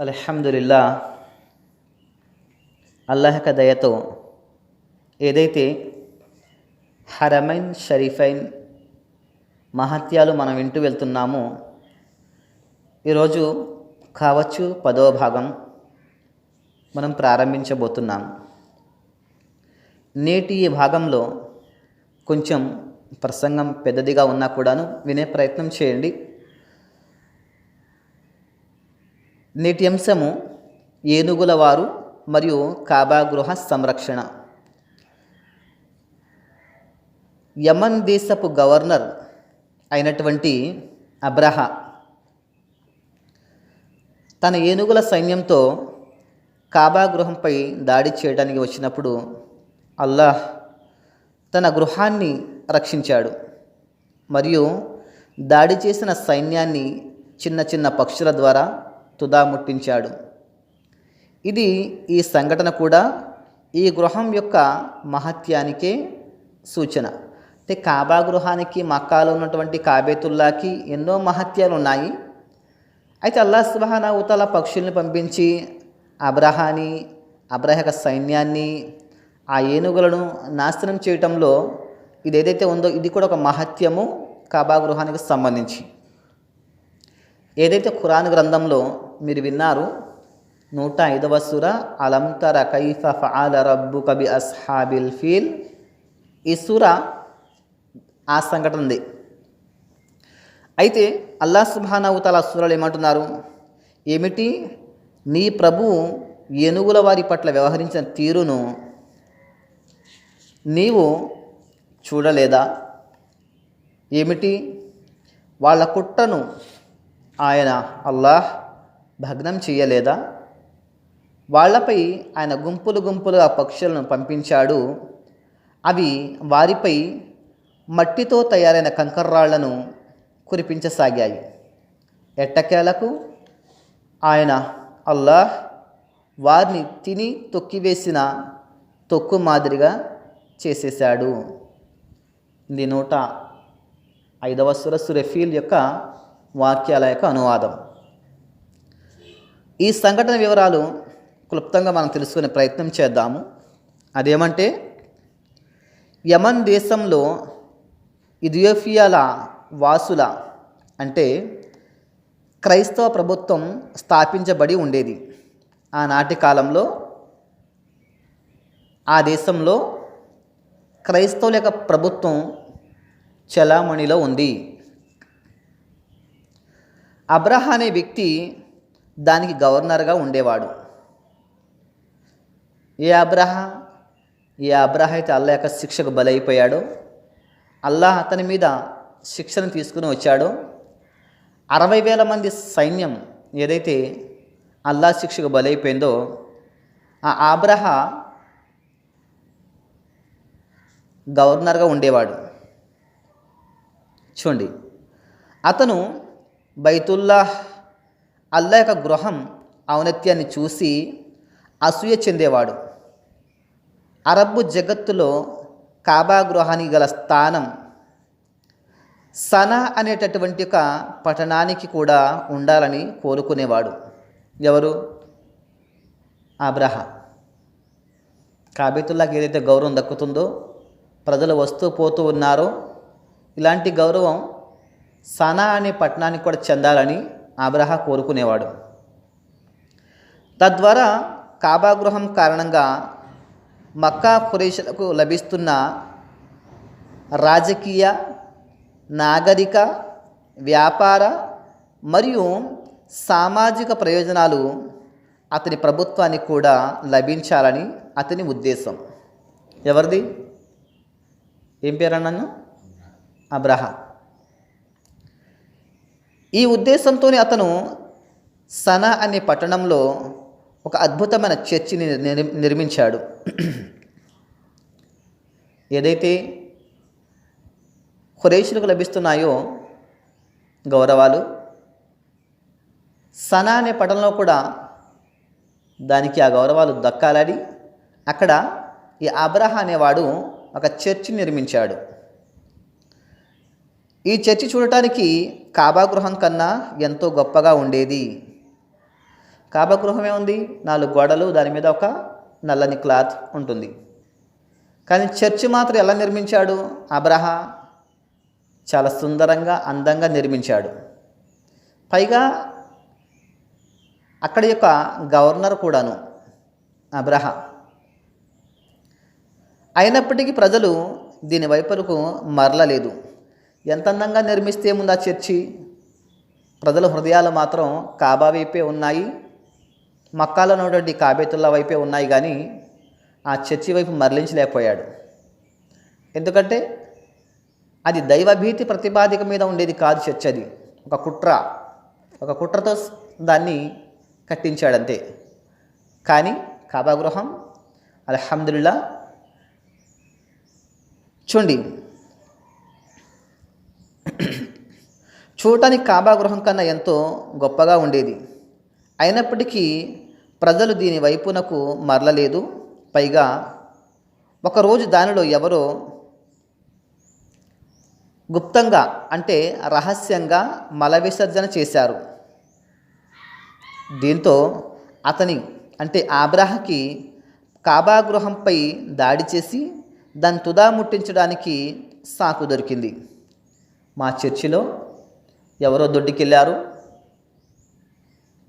అల్హమ్దుల్లా అల్లాహ్ దయతో ఏదైతే హరమైన్ షరీఫైన్ మహత్యాలు మనం వింటూ వెళ్తున్నామో ఈరోజు కావచ్చు పదవ భాగం మనం ప్రారంభించబోతున్నాం. నేటి ఈ భాగంలో కొంచెం ప్రసంగం పెద్దదిగా ఉన్నా కూడాను వినే ప్రయత్నం చేయండి. నేటి అంశము ఏనుగుల వారు మరియు కాబా గృహ సంరక్షణ. యమన్ దేశపు గవర్నర్ అయినటువంటి అబ్రహ తన ఏనుగుల సైన్యంతో కాబా గృహంపై దాడి చేయడానికి వచ్చినప్పుడు అల్లాహ్ తన గృహాన్ని రక్షించాడు మరియు దాడి చేసిన సైన్యాన్ని చిన్న చిన్న పక్షుల ద్వారా తుదాముట్టించాడు ఇది ఈ సంఘటన కూడా ఈ గృహం యొక్క మహత్యానికే సూచన. అంటే కాబా గృహానికి మక్కాలో ఉన్నటువంటి కాబేతుల్లాకి ఎన్నో మహత్యాలు ఉన్నాయి అయితే అల్లా సుబహానా ఉతాల పక్షుల్ని పంపించి అబ్రహాని అబ్రహ యొక్క సైన్యాన్ని ఆ ఏనుగులను నాశనం చేయటంలో ఇది ఏదైతే ఉందో ఇది కూడా ఒక మహత్యము కాబా గృహానికి సంబంధించి. ఏదైతే ఖురాన్ గ్రంథంలో మీరు విన్నారు. నూట ఐదవ సుర అలంతర కైఫ ఫాల రబ్బు కబి అస్హాబిల్ ఫీల్. ఈ సుర ఆ సంఘటనది అయితే అల్లా సుబానవుతాల సూరలు ఏమంటున్నారు? ఏమిటి? నీ ప్రభువు ఏనుగుల వారి పట్ల వ్యవహరించిన తీరును నీవు చూడలేదా? ఏమిటి? వాళ్ళ కుట్టను ఆయన అల్లాహ్ భగ్నం చేయలేదా? వాళ్ళపై ఆయన గుంపులు గుంపులుగా పక్షులను పంపించాడు. అవి వారిపై మట్టితో తయారైన కంకర్రాళ్ళను కురిపించసాగాయి. ఎట్టకేలకు? ఆయన అల్లాహ్ వారిని తిని తొక్కివేసిన తొక్కు మాదిరిగా చేసేశాడు. ఇది నూట ఐదవ సురస్సు రెఫీల్ యొక్క వాక్యాల యొక్క అనువాదం. ఈ సంఘటన వివరాలు క్లుప్తంగా మనం తెలుసుకునే ప్రయత్నం చేద్దాము. అదేమంటే యమన్ దేశంలో ఇథియోపియాల వాసుల అంటే క్రైస్తవ ప్రభుత్వం స్థాపించబడి ఉండేది. ఆనాటి కాలంలో ఆ దేశంలో క్రైస్తవుల యొక్క ప్రభుత్వం చలామణిలో ఉంది. అబ్రహా అనే వ్యక్తి దానికి గవర్నర్గా ఉండేవాడు. ఏ అబ్రహ? ఏ అబ్రహ అయితే అల్లా యొక్క శిక్షకు బలైపోయాడో అల్లాహ్ అతని మీద శిక్షను తీసుకుని వచ్చాడో అరవై వేల మంది సైన్యం ఏదైతే అల్లా శిక్షకు బలైపోయిందో ఆ ఆబ్రహ గవర్నర్గా ఉండేవాడు. చూడండి. అతను బైతుల్లాహ్ అల్లా యొక్క గృహం ఔన్నత్యాన్ని చూసి అసూయ చెందేవాడు. అరబ్బు జగత్తులో కాబా గృహానికి గల స్థానం సనా అనేటటువంటి ఒక పట్టణానికి కూడా ఉండాలని కోరుకునేవాడు. ఎవరు? అబ్రహ. కాబేతుల్లాకి ఏదైతే గౌరవం దక్కుతుందో ప్రజలు వస్తూ పోతూ ఉన్నారో ఇలాంటి గౌరవం సనా అనే పట్టణానికి కూడా చెందాలని అబ్రహ కోరుకునేవాడు. తద్వారా కాబాగృహం కారణంగా మక్కా ఖురేషులకు లభిస్తున్న రాజకీయ నాగరిక వ్యాపార మరియు సామాజిక ప్రయోజనాలు అతని ప్రభుత్వానికి కూడా లభించాలని అతని ఉద్దేశం. ఎవరిది? ఏం పేరు అన్నాను అబ్రహా. ఈ ఉద్దేశంతోనే అతను సనా అనే పట్టణంలో ఒక అద్భుతమైన చర్చిని నిర్మించాడు. ఏదైతే ఖురేషులకు లభిస్తున్నాయో గౌరవాలు సనా అనే పట్టణంలో కూడా దానికి ఆ గౌరవాలు దక్కాలని అక్కడ ఈ అబ్రహ అనేవాడు ఒక చర్చి నిర్మించాడు. ఈ చర్చి చూడటానికి కాబా గృహం కన్నా ఎంతో గొప్పగా ఉండేది. కాబా గృహమే ఉంది నాలుగు గోడలు దాని మీద ఒక నల్లని క్లాత్ ఉంటుంది. కానీ చర్చి మాత్రం ఎలా నిర్మించాడు? అబ్రహా చాలా సుందరంగా అందంగా నిర్మించాడు. పైగా అక్కడ యొక్క గవర్నర్ కూడాను అబ్రహా. అయినప్పటికీ ప్రజలు దీని వైపులకు మరలలేదు. ఎంత అందంగా నిర్మిస్తే ముందు ఆ చర్చి? ప్రజల హృదయాలు మాత్రం కాబా వైపే ఉన్నాయి. మక్కాలో ఉన్నటువంటి కాబేతుల్లా వైపే ఉన్నాయి కానీ ఆ చర్చి వైపు మరలించలేకపోయాడు. ఎందుకంటే అది దైవభీతి ప్రతిపాదిక మీద ఉండేది కాదు చర్చ్ అది. ఒక కుట్ర. ఒక కుట్రతో దాన్ని కట్టించాడంతే. కానీ కాబా గృహం అల్హమ్దుల్లా చూడండి చూడటానికి కాబా గృహం కన్నా ఎంతో గొప్పగా ఉండేది. అయినప్పటికీ ప్రజలు దీని వైపునకు మరలలేదు. పైగా ఒకరోజు దానిలో ఎవరో గుప్తంగా అంటే రహస్యంగా మల విసర్జన చేశారు. దీంతో అతని అంటే ఆబ్రాహకి కాబా గృహంపై దాడి చేసి దాన్ని తుదా ముట్టించడానికి సాకు దొరికింది. మా చర్చిలో ఎవరో దొడ్డికెళ్ళారు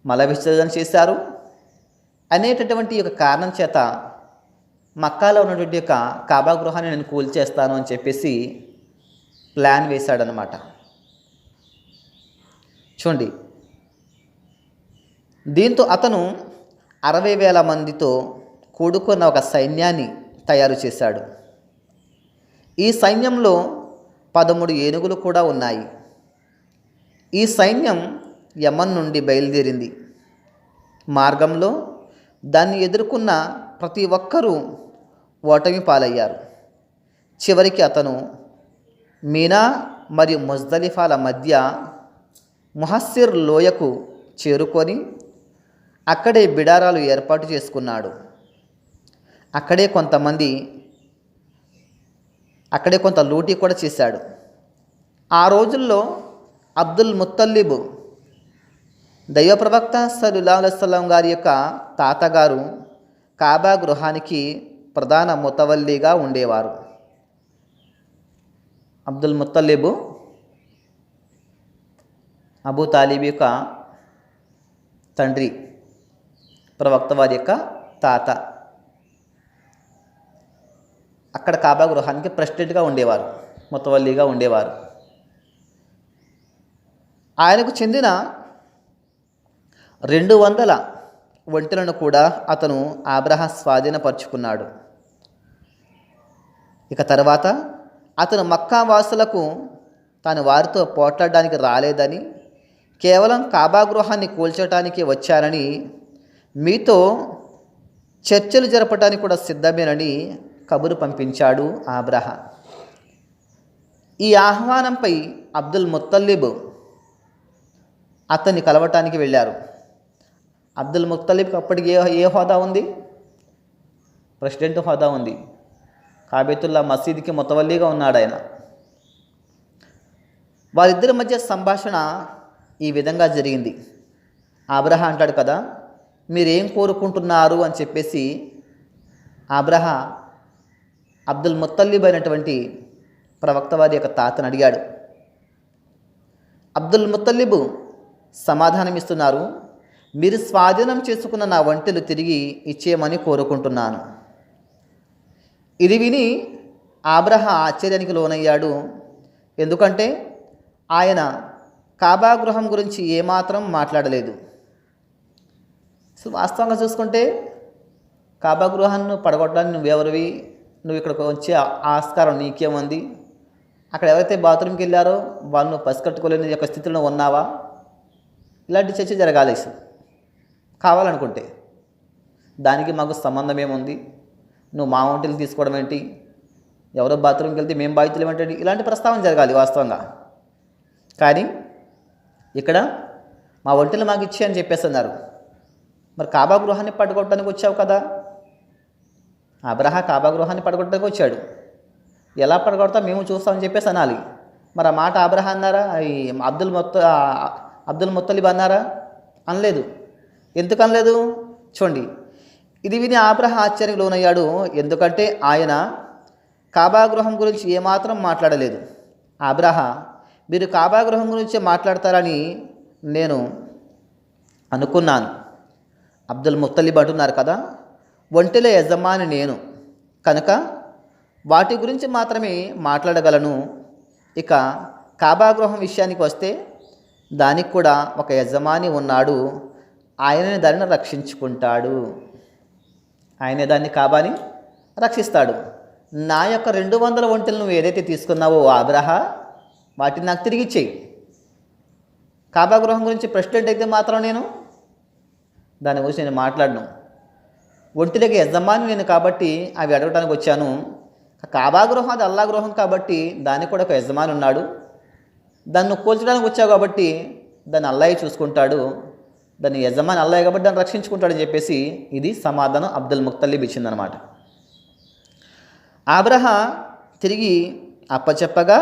మల విసర్జన చేశారు అనేటటువంటి యొక్క కారణం చేత మక్కాలో ఉన్నటువంటి యొక్క కాబా గృహాన్ని నేను కూల్చేస్తాను అని చెప్పేసి ప్లాన్ వేశాడనమాట చూడండి దీంతో అతను అరవై వేల మందితో కూడుకున్న ఒక సైన్యాన్ని తయారు చేశాడు. ఈ సైన్యంలో పదమూడు ఏనుగులు కూడా ఉన్నాయి. ఈ సైన్యం యమన్ నుండి బయలుదేరింది. మార్గంలో దాన్ని ఎదుర్కొన్న ప్రతి ఒక్కరూ ఓటమి పాలయ్యారు. చివరికి అతను మీనా మరియు ముజ్దలిఫాల మధ్య ముహస్సిర్ లోయకు చేరుకొని అక్కడే బిడారాలు ఏర్పాటు చేసుకున్నాడు. అక్కడే కొంతమంది అక్కడే కొంత లూటీ కూడా చేశాడు. ఆ రోజుల్లో అబ్దుల్ ముత్తల్లిబ్ దైవ ప్రవక్త సల్లుల్లా గారి యొక్క తాతగారు కాబా గృహానికి ప్రధాన ముతవల్లిగా ఉండేవారు. అబ్దుల్ ముత్తల్లిబు అబూ తాలిబ్ యొక్క తండ్రి ప్రవక్త వారి యొక్క తాత. అక్కడ కాబా గృహానికి ప్రెసిడెంట్గా ఉండేవారు ముతవల్లిగా ఉండేవారు. ఆయనకు చెందిన రెండు వందల ఒంటెలను కూడా అతను ఆబ్రహ స్వాధీనపరుచుకున్నాడు. ఇక తర్వాత అతను మక్కా వాసులకు తాను వారితో పోట్లాడడానికి రాలేదని కేవలం కాబా గృహాన్ని కూల్చడానికి వచ్చానని మీతో చర్చలు జరపడానికి కూడా సిద్ధమేనని కబురు పంపించాడు ఆబ్రహ. ఈ ఆహ్వానంపై అబ్దుల్ ముత్తల్లిబ్ అతన్ని కలవటానికి వెళ్ళారు. అబ్దుల్ ముత్తలిబ్కి అప్పటికి ఏ ఏ హోదా ఉంది? ప్రెసిడెంట్ హోదా ఉంది. కాబేతుల్లా మసీద్కి ముతవల్లిగా ఉన్నాడు ఆయన. వారిద్దరి మధ్య సంభాషణ ఈ విధంగా జరిగింది. ఆబ్రహ అంటాడు కదా మీరేం కోరుకుంటున్నారు? అని చెప్పేసి ఆబ్రహ అబ్దుల్ ముత్తల్లిబ్ అయినటువంటి ప్రవక్త వారి యొక్క తాతను అడిగాడు. అబ్దుల్ ముత్తల్లిబు సమాధానమిస్తున్నారు. మీరు స్వాధీనం చేసుకున్న నా వంటలు తిరిగి ఇచ్చేయమని కోరుకుంటున్నాను. ఇది విని ఆబ్రహ ఆశ్చర్యానికి లోనయ్యాడు. ఎందుకంటే ఆయన కాబా గృహం గురించి ఏమాత్రం మాట్లాడలేదు. సో వాస్తవంగా చూసుకుంటే కాబా గృహాన్ని పడగొట్టడానికి నువ్వెవరివి? నువ్వు ఇక్కడికి వచ్చే ఆస్కారం నీకేముంది? అక్కడ ఎవరైతే బాత్రూమ్కి వెళ్ళారో వాళ్ళు పసికట్టుకోలేని యొక్క స్థితిలో ఉన్నావా? ఇలాంటి చర్చ జరగాలి. కావాలనుకుంటే దానికి మాకు సంబంధం ఏముంది? నువ్వు మా వంటలు తీసుకోవడం ఏంటి? ఎవరో బాత్రూమ్కి వెళ్తే మేము బాధితులు ఏమంటే ఇలాంటి ప్రస్తావన జరగాలి వాస్తవంగా. కానీ ఇక్కడ మా ఒంటలు మాకు ఇచ్చి అని చెప్పేస్తున్నారు. మరి కాబా గృహాన్ని పట్టుకోవడానికి వచ్చావు కదా? అబ్రహ కాబా గృహాన్ని పడగొట్టడానికి వచ్చాడు. ఎలా పడగొడతా మేము చూస్తామని చెప్పేసి అనాలి. మరి ఆ మాట అబ్రహ అన్నారా? ఈ అబ్దుల్ మొత్తం అబ్దుల్ ముత్తలిబ్ అన్నారా? అనలేదు. ఎందుకు అనలేదు? చూడండి. ఇది విని ఆబ్రహ ఆశ్చర్యకు లోనయ్యాడు ఎందుకంటే ఆయన కాబాగృహం గురించి ఏమాత్రం మాట్లాడలేదు. ఆబ్రహ మీరు కాబాగృహం గురించి మాట్లాడతారని నేను అనుకున్నాను. అబ్దుల్ ముత్తలిబ్ అంటున్నారు కదా ఒంటెల యజమాని నేను. కనుక వాటి గురించి మాత్రమే మాట్లాడగలను. ఇక కాబాగృహం విషయానికి వస్తే దానికి కూడా ఒక యజమాని ఉన్నాడు. ఆయననే దానిని రక్షించుకుంటాడు. ఆయనే దాన్ని కాబాని రక్షిస్తాడు. నా యొక్క రెండు వందల ఒంటెలు నువ్వు ఏదైతే తీసుకున్నావో ఆబ్రహ వాటిని నాకు తిరిగి ఇచ్చేయి. కాబాగృహం గురించి ప్రెసిడెంట్ అయితే మాత్రం నేను దాని గురించి నేను మాట్లాడను. ఒంటిలకి యజమాని నేను కాబట్టి అవి అడగడానికి వచ్చాను. కాబా గృహం అది అల్లా గృహం కాబట్టి దానికి కూడా ఒక యజమాని ఉన్నాడు. దాన్ని నువ్వు కూల్చడానికి వచ్చావు కాబట్టి దాన్ని అల్లాయి చూసుకుంటాడు దాన్ని యజమాని అల్లాయి కాబట్టి దాన్ని రక్షించుకుంటాడని చెప్పేసి ఇది సమాధానం అబ్దుల్ ముక్తల్లిబ్ ఇచ్చిందనమాట ఆబ్రహ తిరిగి అప్పచెప్పగా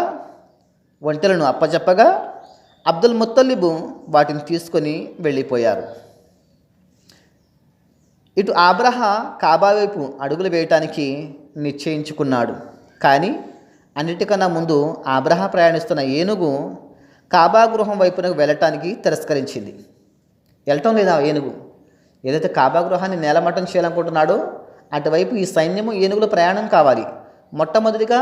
ఒంటెలను అప్పచెప్పగా అబ్దుల్ ముత్తల్లిబు వాటిని తీసుకొని వెళ్ళిపోయారు. ఇటు ఆబ్రహ కాబా వైపు అడుగులు వేయటానికి నిశ్చయించుకున్నాడు. కానీ అన్నిటికన్నా ముందు ఆబ్రహ ప్రయాణిస్తున్న ఏనుగు కాబా గృహం వైపునకు వెళ్ళటానికి తిరస్కరించింది. వెళ్ళటం లేదా ఏనుగు? ఏదైతే కాబా గృహాన్ని నేలమట్టం చేయాలనుకుంటున్నాడో అటువైపు ఈ సైన్యము ఏనుగుల ప్రయాణం కావాలి. మొట్టమొదటిగా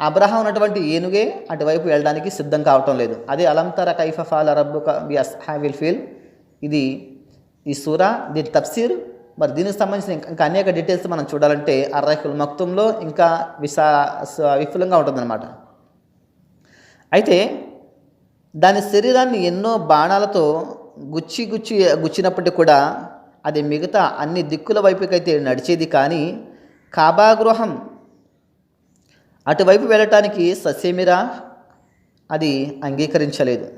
అబ్రహం ఉన్నటువంటి ఏనుగే అటువైపు వెళ్ళడానికి సిద్ధం కావటం లేదు. అదే అలంతర కైఫఫాల అరబ్బు రబ్బు విల్ ఫీల్. ఇది ఈ సూరా దీని తఫ్సీర్ మరి దీనికి సంబంధించిన ఇంకా- అనేక డీటెయిల్స్ మనం చూడాలంటే అర్రాహిల్ మక్తంలో ఇంకా విశా స- ఉంటుందన్నమాట. అయితే దాని శరీరాన్ని ఎన్నో బాణాలతో గుచ్చి గుచ్చి గుచ్చినప్పటికీ కూడా అది మిగతా అన్ని దిక్కుల వైపుకైతే నడిచేది కానీ కాబాగృహం. అటువైపు వెళ్ళటానికి ససేమిరా? అది అంగీకరించలేదు.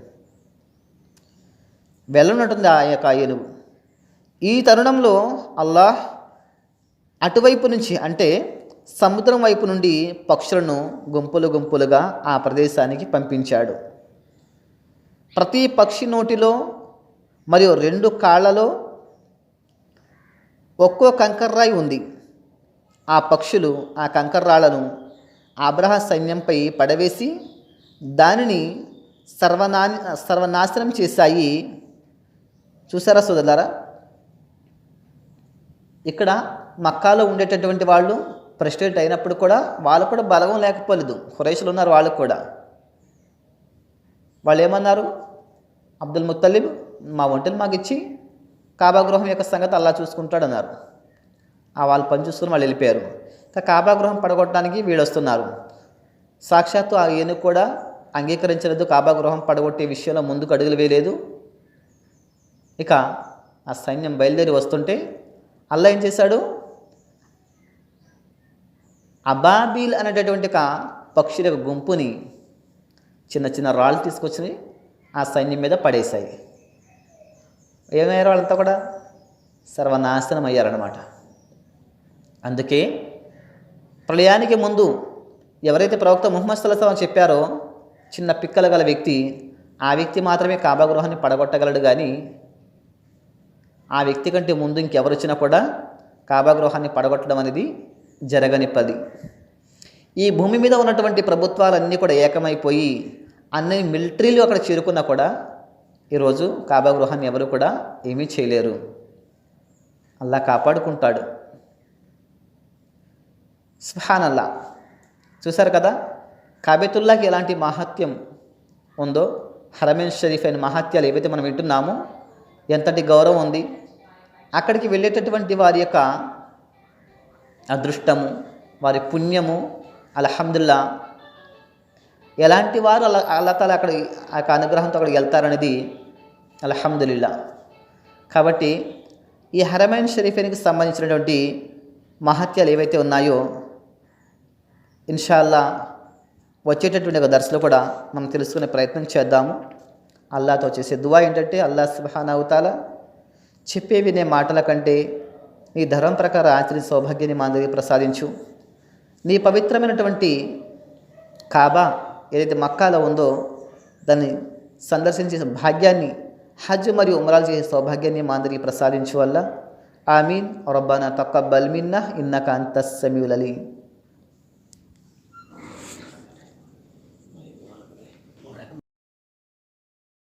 వెళ్ళనుంటుంది ఆ యొక్క ఏనుగు. ఈ తరుణంలో అల్లాహ్ అటువైపు నుంచి అంటే సముద్రం వైపు నుండి పక్షులను గుంపులు గుంపులుగా ఆ ప్రదేశానికి పంపించాడు. ప్రతి పక్షి నోటిలో మరియు రెండు కాళ్ళలో ఒక్కో కంకర్రాయి ఉంది. ఆ పక్షులు ఆ కంకర్రాళ్ళను ఆబ్రహ సైన్యంపై పడవేసి దానిని సర్వనా సర్వనాశనం చేశాయి. చూసారా సోదరులారా? ఇక్కడ మక్కాలో ఉండేటటువంటి వాళ్ళు ప్రెసిడెంట్ అయినప్పుడు కూడా వాళ్ళు కూడా బలగం లేకపోలేదు. ఖురైషులు ఉన్నారు వాళ్ళకు కూడా. వాళ్ళు ఏమన్నారు? అబ్దుల్ ముత్తలిబ్ మా ఒంటెలు మాకు ఇచ్చి కాబాగృహం యొక్క సంగతి అల్లా చూసుకుంటాడు అన్నారు ఆ వాళ్ళు పని చూసుకుని వాళ్ళు వెళ్ళిపోయారు. ఇంకా కాబాగృహం పడగొట్టడానికి వీళ్ళు వస్తున్నారు. సాక్షాత్తు ఆ ఏనుగు కూడా అంగీకరించలేదు. కాబాగృహం పడగొట్టే విషయంలో ముందుకు అడుగులు వేయలేదు. ఇక ఆ సైన్యం బయలుదేరి వస్తుంటే అల్లా ఏం చేశాడు? అబాబీల్ అనేటటువంటి ఒక పక్షుల యొక్క గుంపుని చిన్న చిన్న రాళ్ళు తీసుకొచ్చి ఆ సైన్యం మీద పడేశాయి. ఏమయ్యారు వాళ్ళంతా కూడా? సర్వనాశనం అయ్యారనమాట అందుకే ప్రళయానికి ముందు ఎవరైతే ప్రవక్త ముహమ్మద్ సల్లాహం చెప్పారో చిన్న పిక్కలు గల వ్యక్తి ఆ వ్యక్తి మాత్రమే కాబాగృహాన్ని పడగొట్టగలడు కానీ ఆ వ్యక్తి కంటే ముందు ఇంకెవరు వచ్చినా కూడా కాబాగృహాన్ని పడగొట్టడం అనేది జరగని పది. ఈ భూమి మీద ఉన్నటువంటి ప్రభుత్వాలన్నీ కూడా ఏకమైపోయి అన్ని మిలిటరీలు అక్కడ చేరుకున్నా కూడా ఈరోజు కాబాగృహాన్ని ఎవరు కూడా ఏమీ చేయలేరు. అల్లా కాపాడుకుంటాడు. సుహానల్లా చూశారు కదా? కాబేతుల్లాకి ఎలాంటి మహత్యం ఉందో? హరమేన్ షరీఫ్ అయిన మహత్యాలు ఏవైతే మనం వింటున్నామో ఎంతటి గౌరవం ఉంది? అక్కడికి వెళ్ళేటటువంటి వారి యొక్క అదృష్టము వారి పుణ్యము అల్హమ్దుల్లా ఎలాంటి వారు అలా అల్లా తాలా అక్కడ ఆ యొక్క అనుగ్రహంతో అక్కడికి వెళ్తారనేది అల్హమ్దుల్లా. కాబట్టి ఈ హరమైన్ షరీఫ్కి సంబంధించినటువంటి మహత్యాలు ఏవైతే ఉన్నాయో ఇన్షాల్లా వచ్చేటటువంటి ఒక దర్శలో కూడా మనం తెలుసుకునే ప్రయత్నం చేద్దాము. అల్లాతో చేసే దువా ఏంటంటే అల్లా సుబాన్ అవుతాలా చెప్పే వినే మాటల కంటే నీ ధర్మం ప్రకారం ఆచరి సౌభాగ్యాన్ని మా దగ్గర ప్రసాదించు. నీ పవిత్రమైనటువంటి కాబా ఏదైతే మక్కాలో ఉందో దాన్ని సందర్శించే భాగ్యాన్ని హజ్ మరియు ఉమరాలు చేసే సౌభాగ్యాన్ని మా అందరికీ ప్రసాదించు వల్ల ఆమీన్. రబ్బానా తక్కబ్బల్ మిన్నా ఇన్నక అంత సమీవులీ